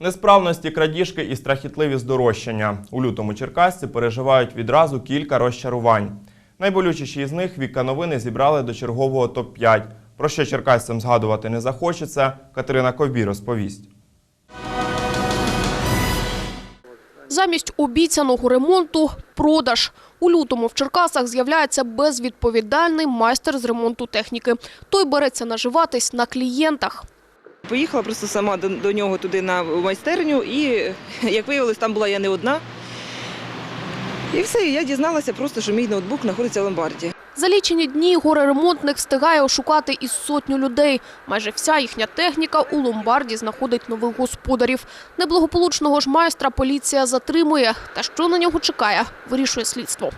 Несправності, крадіжки і страхітливі здорожчання. У лютому черкасці переживають відразу кілька розчарувань. Найболючіші із них Віка новини зібрали до чергового топ-5. Про що черкасцям згадувати не захочеться, Катерина Ковбій розповість. Замість обіцяного ремонту – продаж. У лютому в Черкасах з'являється безвідповідальний майстер з ремонту техніки. Той береться наживатись на клієнтах. Поїхала просто сама до, до нього туди на майстерню, і як виявилось, там була я не одна. І все, я дізналася просто, що мій ноутбук знаходиться в ломбарді. За лічені дні горе-ремонтник встигає ошукати із сотню людей. Майже вся їхня техніка у ломбарді знаходить нових господарів. Неблагополучного ж майстра поліція затримує. Та що на нього чекає, вирішує слідство.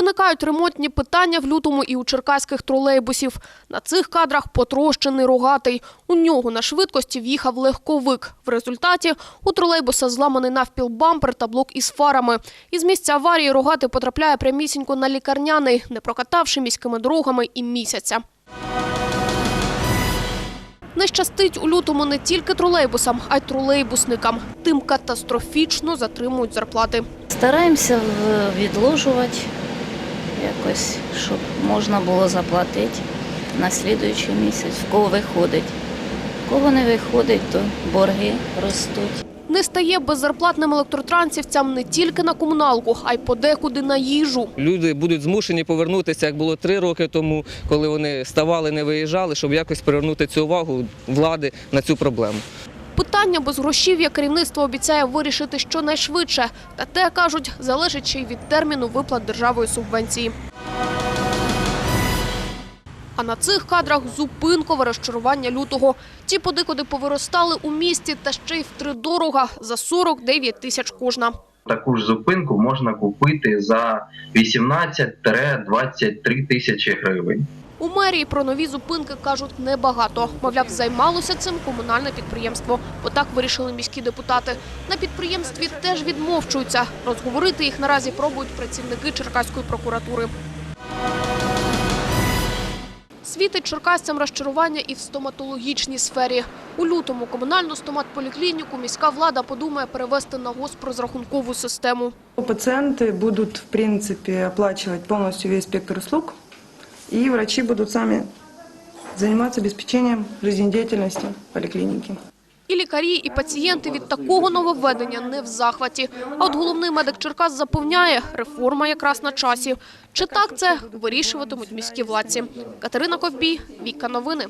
Виникають ремонтні питання в лютому і у черкаських тролейбусів. На цих кадрах потрощений рогатий. У нього на швидкості в'їхав легковик. В результаті у тролейбуса зламаний навпіл бампер та блок із фарами. Із місця аварії рогатий потрапляє прямісінько на лікарняний, не прокатавши міськими дорогами і місяця. Не щастить у лютому не тільки тролейбусам, а й тролейбусникам. Тим катастрофічно затримують зарплати. Стараємося відложувати якось, щоб можна було заплатити на слідуючий місяць, в кого виходить. В кого не виходить, то борги ростуть. Не стає беззарплатним електротранцівцям не тільки на комуналку, а й подекуди на їжу. Люди будуть змушені повернутися, як було три роки тому, коли вони ставали, не виїжджали, щоб якось привернути цю увагу влади на цю проблему. Питання безгрошів'я керівництво обіцяє вирішити щонайшвидше. Та те, кажуть, залежить ще й від терміну виплат державої субвенції. А на цих кадрах зупинкове розчарування лютого. Ті подикуди повиростали у місті та ще й втридорога за 49 тисяч кожна. таку ж зупинку можна купити за 18-23 тисячі гривень. У мерії про нові зупинки кажуть небагато. Мовляв, займалося цим комунальне підприємство. Отак вирішили міські депутати. На підприємстві теж відмовчуються. Розговорити їх наразі пробують працівники Черкаської прокуратури. Світить черкасцям розчарування і в стоматологічній сфері. У лютому комунальну стоматполіклініку міська влада подумає перевести на госпрозрахункову систему. Пациенты будут, в принципе, оплачивать полностью весь спектр услуг, и врачи будут сами заниматься обеспечением жизнедеятельности поликлиники. І лікарі, і пацієнти від такого нововведення не в захваті. А от головний медик Черкас запевняє, реформа якраз на часі. Чи так це вирішуватимуть міські владці? Катерина Ковбій, Віка Новини.